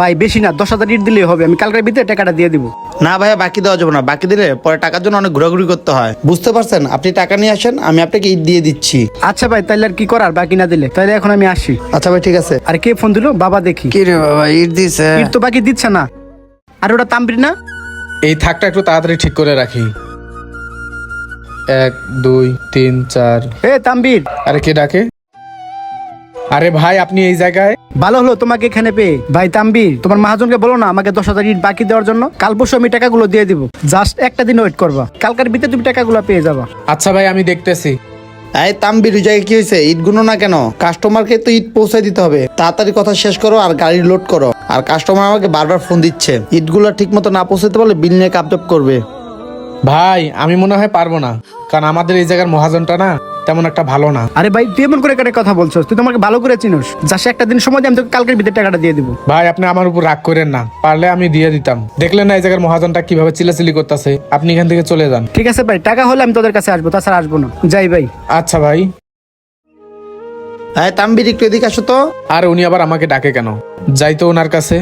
ভাই বেশি না দশ হাজার ইট দিলেই হবে আমি কালকের ভিতরে টাকাটা দিয়ে দিব। না ভাইয়া বাকি দেওয়া যাবে না। বাকি দিলে পরে টাকার জন্য অনেক ঘোরাঘুরি করতে হয়। বুঝতে পারছেন? আপনি টাকা নিয়ে আসেন আমি আপনাকে ইট দিয়ে দিচ্ছি। আচ্ছা ভাই তাহলে আর কি করার? বাকি না দিলে। তাহলে এখন আমি আসি। আচ্ছা ভাই ঠিক আছে। আর কে ফোন দিল? বাবা দেখি। কি রে বাবা ইট দিছে? ইট তো বাকি দিচ্ছে না। আর ওটা তাম্বির না? এই থাকটা একটু তাড়াতাড়ি ঠিক করে রাখি। এক দুই তিন চার। এ তাম্বির আরে কে ডাকে? আরে ভাই আপনি এই জায়গায়? ভালো হলো তোমাকে এখানে পেয়ে। ভাই তাম্বির তোমার মহাজনকে বলো না আমাকে দশ হাজার ইট বাকি দেওয়ার জন্য। কাল পরশু আমি টাকাগুলো দিয়ে দিব। জাস্ট একটা দিন ওয়েট করবা। কালকার ভিতরে তুমি টাকাগুলো পেয়ে যাবা। আচ্ছা ভাই আমি দেখতেছি। এই তাম্বির ওই জায়গায় কি হয়েছে? ইট গুনো না কেন? কাস্টমারকে তো ইট পৌঁছায় দিতে হবে। তাড়াতাড়ি কথা শেষ করো আর গাড়ি লোড করো। আর কাস্টমার আমাকে বারবার ফোন দিচ্ছে। ইটগুলো ঠিক মতো না পৌঁছাতে পারলে বিল নিয়ে কাপটাপ করবে। ভাই আমি মনে হয় পারব না। কারণ আমাদের এই জায়গার মহাজনটা না তেমন একটা ভালো না। আরে ভাই তুই এমন করে কেটে কথা বলছো তুই তোমাকে ভালো করে চিনোস। জাস্ট একটা দিন সময় দিয়ে আমি তোকে কালকের ভিতরে টাকাটা দিয়ে দিব। ভাই আপনি আমার উপর রাগ করেন না। পারলে আমি দিয়ে দিতাম। দেখলেন না এই জায়গার মহাজনটা কীভাবে চিলাচিলি করতেছে? আপনি এখান থেকে চলে যান। ঠিক আছে ভাই টাকা হলে আমি তোদের কাছে আসব তাছাড়া আসব না। যাই ভাই। আচ্ছা ভাই। হ্যাঁ তাম্বির একটু এদিকে আসো তো। আর উনি আবার আমাকে ডাকে কেন? যাই তো ওনার কাছে।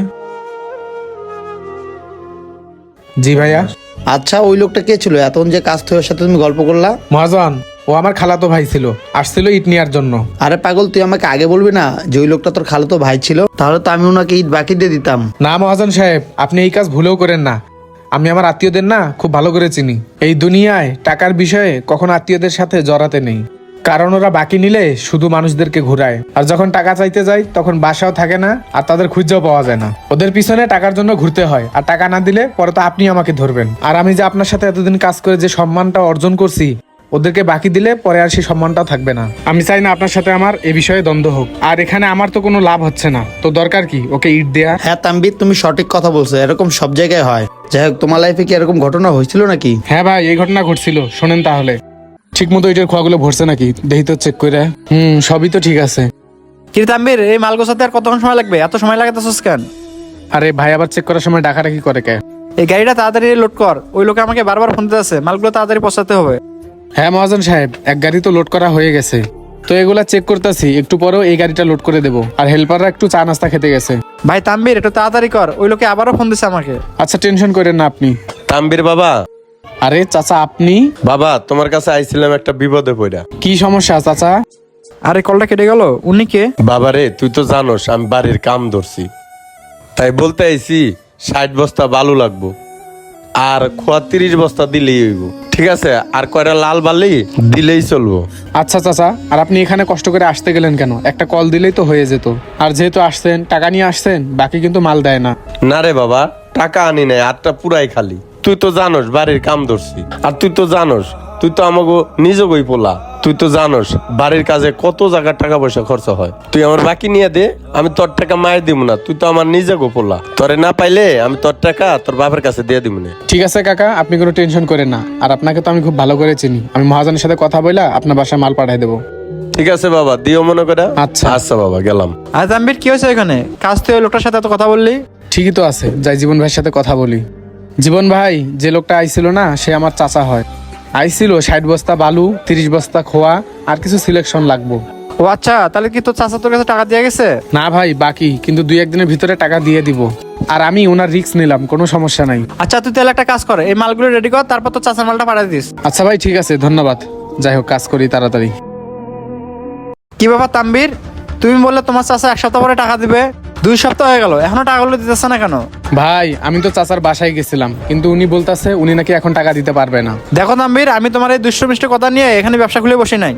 জি ভাইয়া। আচ্ছা ওই লোকটা কে ছিল? এতক্ষণ যে কাজ তোর সাথে তুমি গল্প করলা? মহাজন ও আমার খালাতো ভাই ছিল। আসছিল ইট নেওয়ার জন্য। আরে পাগল তুই আমাকে আগে বলবি না যে ওই লোকটা তোর খালাতো ভাই ছিল? তাহলে তো আমি ওনাকে ইট বাকি দিয়ে দিতাম। না মহাজন সাহেব আপনি এই কাজ ভুলেও করেন না। আমি আমার আত্মীয়দের না খুব ভালো করে চিনি। এই দুনিয়ায় টাকার বিষয়ে কখনো আত্মীয়দের সাথে জড়াতে নেই। কারণ ওরা বাকি নিলে শুধু মানুষদেরকে ঘুরায়। আর যখন টাকা চাইতে যায় তখন বাসাও থাকে না আর তাদের খুঁজেও পাওয়া যায় না। ওদের পিছনে টাকার জন্য ঘুরতে হয় আর টাকা না দিলে পরে তো আপনি আমাকে ধরবেন। আর আমি যে আপনার সাথে এতদিন কাজ করে যে সম্মানটা অর্জন করছি ওদেরকে বাকি দিলে পরে আর সেই সম্মানটা থাকবে না। আমি চাই না আপনার সাথে আমার এ বিষয়ে দ্বন্দ্ব হোক। আর এখানে আমার তো কোনো লাভ হচ্ছে না। তো দরকার কি? ওকে ইট দেয়া? হ্যাঁ তাম্বির তুমি সঠিক কথা বলছো। এরকম সব জায়গায় হয়। যাই হোক তোমার লাইফে কি এরকম ঘটনা হয়েছিল নাকি? হ্যাঁ ভাই এই ঘটনা ঘটছিল। শোনেন তাহলে। ঠিক মতো এটার খোয়াগুলো ভরছে নাকি? দেখি তো চেক করে। হুম সবই তো ঠিক আছে। কি রে তাম্বির এই মাল গোছাতে আর কতক্ষণ সময় লাগবে? এত সময় লাগাতেছিস কেন? আরে ভাই আবার চেক করার সময় ডাকাডাকি করে কে? এই গাড়িটা তাড়াতাড়ি লোড কর। ওই লোকে আমাকে বারবার ফোন দিতে আছে মালগুলো তাড়াতাড়ি পৌঁছাতে হবে। হ্যাঁ মহাজন সাহেব এক গাড়ি তো লোড করা হয়ে গেছে। তো এগুলা চেক করতেছি একটু পরেও এই গাড়িটা লোড করে দেবো। আর হেল্পাররা একটু চা নাস্তা খেতে গেছে। ভাই তাম্বির একটু তাড়াতাড়ি কর। ওই লোকে আবারও ফোন দিছে আমাকে। আচ্ছা টেনশন করেন না আপনি। তাম্বির বাবা আরে চাচা আপনি? বাবা তোমার কাছে আইছিলাম একটা বিপদে পড়া। কি সমস্যা চাচা? আরে কলটা কেটে গেল উনি কে? বাবা রে তুই তো জানোস আমি বাড়ির কাম ধরছি। তাই বলতে আইছি ষাট বস্তা বালু লাগবো। আর খোয়া তিরিশ বস্তা দিলেই হইব। ঠিক আছে? আর কয়টা লাল বালি দিলেই চলবো। আচ্ছা চাচা আর আপনি এখানে কষ্ট করে আসতে গেলেন কেন? একটা কল দিলেই তো হয়ে যেত। আর যেহেতু আসছেন টাকা নিয়ে আসছেন বাকি কিন্তু মাল দেয় না। না রে বাবা টাকা আনি নাই আটটা পুরাই খালি। তুই তো জানোস বাড়ির কাম ধরছি। আর তুই তো জানোস তুই তো আমাকে নিজেই পোলা। তুই তো জানোস বাড়ির কাজে কত জায়গার টাকা পয়সা খরচ হয়। তুই আমার বাকি নিয়ে দে আমি তোর টাকা মায়ের দিব না তুই তো আমার নিজে গো পোলা। তোরে না পাইলে আমি তোর টাকা তোর বাপের কাছে দিয়ে দিব না। ঠিক আছে কাকা আপনি কোনো টেনশন করেন না। আর আপনাকে তো আমি খুব ভালো করে চিনি। আমি মহাজনের সাথে কথা বলে আপনার বাসায় মাল পাঠিয়ে দেবো। ঠিক আছে বাবা দিও মনে করে। আচ্ছা। আচ্ছা বাবা গেলাম। আরে তাম্বির কি হয়েছে এখানে? কাজ ওই লোকটার সাথে এত কথা বললি? ঠিকই তো আছে যাই জীবন ভাইয়ের সাথে কথা বলি। জীবন ভাই যে লোকটা আইছিল না সে আমার চাচা হয়। আইছিল ষাট বস্তা বালু তিরিশ বস্তা খোয়া আর কিছু সিলেকশন লাগবো। ও আচ্ছা তাহলে কি তোর চাচা তোর কাছে টাকা দিয়ে গেছে? না ভাই বাকি কিন্তু দুই একদিনের ভিতরে টাকা দিয়ে দিব। আর আমি ওনার রিস্ক নিলাম কোনো সমস্যা নাই। আচ্ছা তুই তাহলে একটা কাজ কর এই মালগুলো রেডি কর তারপর তোর চাচার মালটা পাঠিয়ে দিস। আচ্ছা ভাই ঠিক আছে ধন্যবাদ। যাই হোক কাজ করি তাড়াতাড়ি। কি ব্যাপার তাম্বির তুমি বললে তোমার চাচা এক সপ্তাহ পরে টাকা দিবে। দুই সপ্তাহ হয়ে গেল এখনও টাকাগুলো দিতেছে না কেন? ভাই আমি তো চাচার বাসায় গেছিলাম কিন্তু উনি বলতেছে উনি নাকি এখন টাকা দিতে পারবে না। দেখো তাম্বির আমি তোমার এই দুষ্ট মিষ্টি কথা নিয়ে এখানে ব্যবসা খুলে বসে নাই।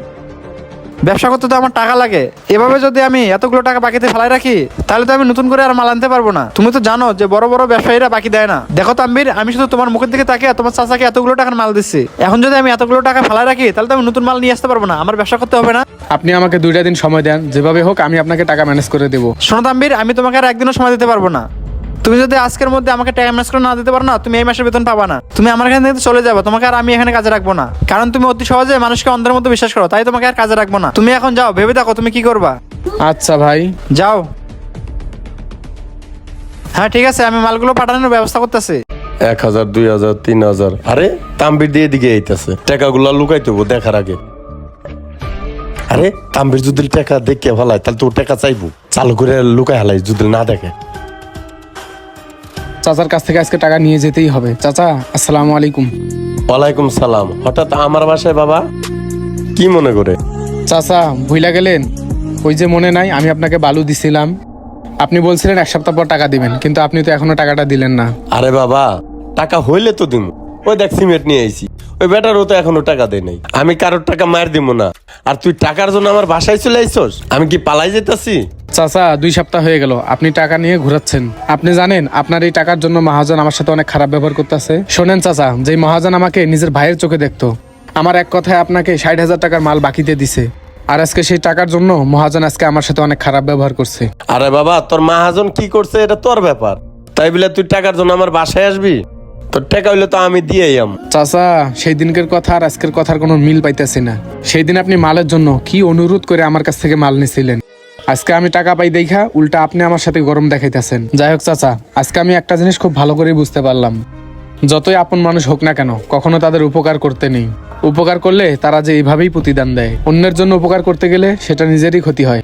ব্যবসা করতে তো আমার টাকা লাগে। এভাবে যদি আমি এতগুলো টাকা বাকিতে ফেলাই রাখি তাহলে তো আমি নতুন করে আর মাল আনতে পারব না। তুমি তো জানো যে বড় বড় ব্যবসায়ীরা বাকি দেয় না। দেখো তাম্বির আমি শুধু তোমার মুখের দিকে তাকিয়ে তোমার চাচাকে এতগুলো টাকার মাল দিচ্ছি। এখন যদি আমি এতগুলো টাকা ফেলাই রাখি তাহলে তো আমি নতুন মাল নিয়ে আসতে পারব না। আমার ব্যবসা করতে হবে না। আপনি আমাকে দুইটা দিন সময় দেন। যেভাবে হোক আমি আপনাকে টাকা ম্যানেজ করে দেবো। শোনো তাম্বির আমি তোমাকে আর একদিনও সময় দিতে পারব না। তুমি যদি আজকের মধ্যে আমাকে টাকা ম্যানেজ করে না দিতে পারো না তুমি এই মাসের বেতন পাবা না। তুমি আমার এখান থেকে চলে যাবে তোমাকে আর আমি এখানে কাজে রাখব না। কারণ তুমি অতি সহজে মানুষকে অন্ধের মতো বিশ্বাস করো তাই তোমাকে আর কাজে রাখব না। তুমি এখন যাও ভেবে দেখো তুমি কি করবা। আচ্ছা ভাই। যাও। হ্যাঁ ঠিক আছে আমি মালগুলো পাঠানোর ব্যবস্থা করতেছি। এক হাজার দুই হাজার তিন হাজার। আরে তাম্বির দিয়ে দিকে এইতেছে টাকাগুলা লুকাইতে হব দেখার আগে। আরে তাম্বির যদি টাকা দেখে ফেলায় তাহলে তো টাকা চাইব। চালু করে লুকাই হালাই যদি না দেখে। চাচার কাছ থেকে আজকে টাকা নিয়ে যেতেই হবে। চাচা আসসালামু আলাইকুম। ওয়ালাইকুম সালাম। হঠাৎ আমার বাসায় বাবা? কি মনে করে? চাচা ভুইলা গেলেন? ওই যে মনে নাই আমি আপনাকে বালু দিছিলাম। আপনি বলছিলেন এক সপ্তাহ পর টাকা দিবেন কিন্তু আপনি তো এখনও টাকাটা দিলেন না। আরে বাবা টাকা হইলে তো দিন ওই দেখ সিমেন্ট নিয়ে আইছি। ওই বেটারও তো এখনও টাকা দেয় নাই। আমি কারোর টাকা মার দিব না। আর তুই টাকার জন্য আমার বাসায় চলে আইছস? আমি কি পালাই যেতেছি? চাচা দুই সপ্তাহ হয়ে গেল। আপনি টাকা নিয়ে ঘোরাচ্ছেন। আপনি জানেন আপনার এই টাকার জন্য মহাজন আমার সাথে অনেক খারাপ ব্যবহার করতেছে। শোনেন চাচা যে মহাজন আমাকে নিজের ভাইয়ের চোখে দেখতো আমার এক কথায় আপনাকে ষাট হাজার টাকার মাল বাকিতে দিছে। আর আজকে সেই টাকার জন্য মহাজন আজকে আমার সাথে অনেক খারাপ ব্যবহার করছে। আরে বাবা তোর মাহাজন কি করছে এটা তোর ব্যাপার। তাই বলে তুই টাকার জন্য আমার বাসায় আসবি? তোর টাকা হইলে তো আমি দিয়েই আম। চাচা সেই দিনকের কথা আর আজকের কথার কোনো মিল পাইতেছি না। সেই দিন আপনি মালের জন্য কি অনুরোধ করে আমার কাছ থেকে মাল নিছিলেন? আজকে আমি টাকা পাই দেখা, উল্টা আপনি আমার সাথে গরম দেখাইতেছেন। যাই হোক চাচা, আজকে আমি একটা জিনিস খুব ভালো করে বুঝতে পারলাম। যতই আপন মানুষ হোক না কেন, কখনো তাদের উপকার করতে নেই। উপকার করলে তারা যে এইভাবেই প্রতিদান দেয়। অন্যের জন্য উপকার করতে গেলে সেটা নিজেরই ক্ষতি হয়।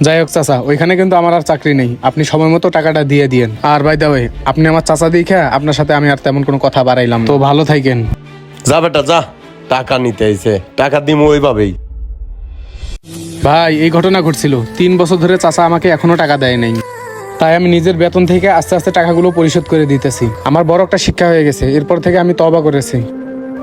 যাই হোক চাচা, ওইখানে কিন্তু আমার আর চাকরি নেই। আপনি সময় মতো টাকাটা দিয়ে দিয়েন। আর বাই দা আপনি আমার চাচা দেখা আপনার সাথে আমি আর তেমন কোনো কথা বাড়াইলাম তো ভালো থাকেন। যা বেটা, যা। টাকা নিতে আইছে। টাকা দিম ওইভাবেই। ভাই, এই ঘটনা ঘটছিল। তিন বছর ধরে চাচা আমাকে এখনও টাকা দেয় নাই। তাই আমি নিজের বেতন থেকে আস্তে আস্তে টাকাগুলো পরিশোধ করে দিতেছি। আমার বড় একটা শিক্ষা হয়ে গেছে। এরপর থেকে আমি তবা করেছি।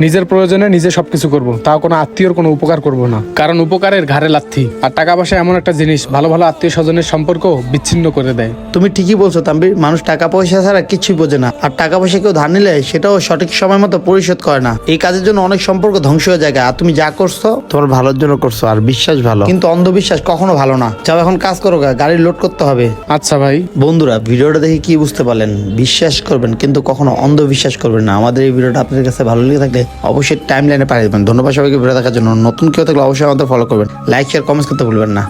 নিজের প্রয়োজনে নিজে সবকিছু করব তাও কোনো আত্মীয়র কোনো উপকার করব না। কারণ উপকারের ঘাড়ে লাথি আর টাকা পয়সা এমন একটা জিনিস ভালো ভালো আত্মীয় স্বজনের সম্পর্ক বিচ্ছিন্ন করে দেয়। তুমি ঠিকই বলছো তাম্বির মানুষ টাকা পয়সা ছাড়া কিছুই বোঝে না আর টাকা পয়সা কেউ ধার নিলে সেটাও সঠিক সময় মতো পরিশোধ করে না। এই কাজের জন্য অনেক সম্পর্ক ধ্বংস হয়ে যায় আর তুমি যা করছ তোমার ভালোর জন্য করছ আর বিশ্বাস ভালো। কিন্তু অন্ধবিশ্বাস কখনো ভালো না। যাও এখন কাজ করো গাড়ি লোড করতে হবে। আচ্ছা ভাই। বন্ধুরা ভিডিওটা দেখে কি বুঝতে পারলেন? বিশ্বাস করবেন কিন্তু কখনো অন্ধবিশ্বাস করবেন না। আমাদের এই ভিডিওটা আপনাদের কাছে ভালো লেগে থাকলে অবশ্যই টাইম লাইনে পাঠিয়ে দেবেন। ধন্যবাদ সবাইকে ভিডিও দেখার জন্য। নতুন কেউ থাকলে অবশ্যই আমাদের ফলো করবেন। লাইক শেয়ার কমেন্টস করতে ভুলবেন না।